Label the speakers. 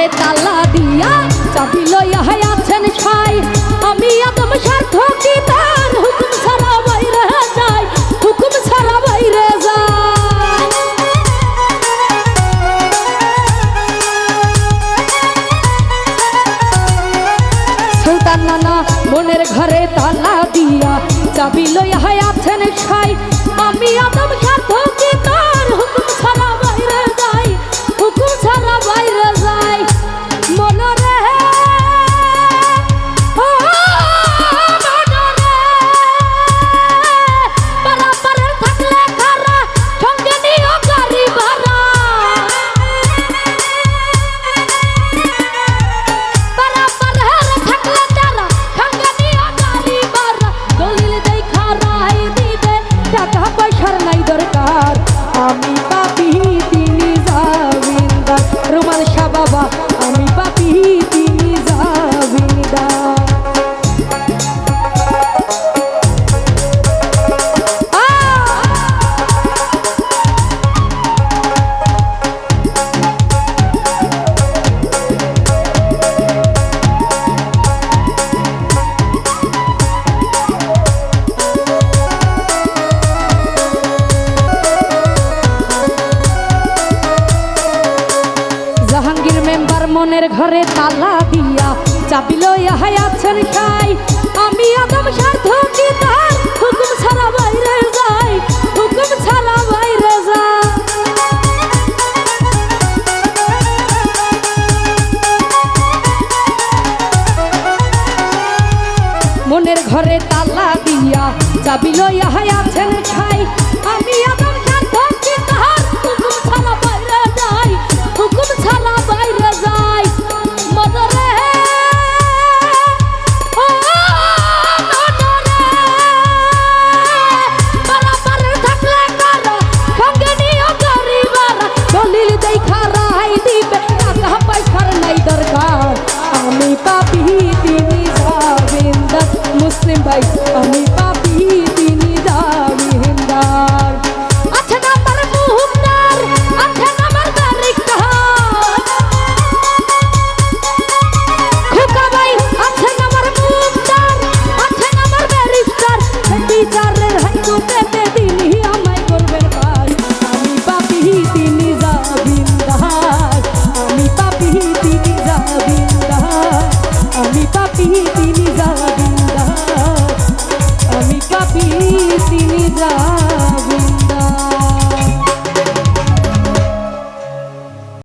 Speaker 1: ঘরে তালা দিয়া চাবি লইয়া আছেন সাই আমি আদম স্বার্থ কি তার হুকুম ছাড়া বাইরে যাই হুকুম ছাড়া বাইরে যাই সুলতান নানা মনের ঘরে তালা দিয়া চাবি লইয়া আছেন মনের ঘরে তালা দিয়া চাবি লইয়া আছেন খাই। আমি আদম সার্থ কি তার হুকুম ছাড়া বাইরে যাই, হুকুম ছাড়া বাইরে যাই। মনের ঘরে তালা দিয়া চাবি লইয়া আছেন খাই। আমি আদম place on the পাপি তিনি যা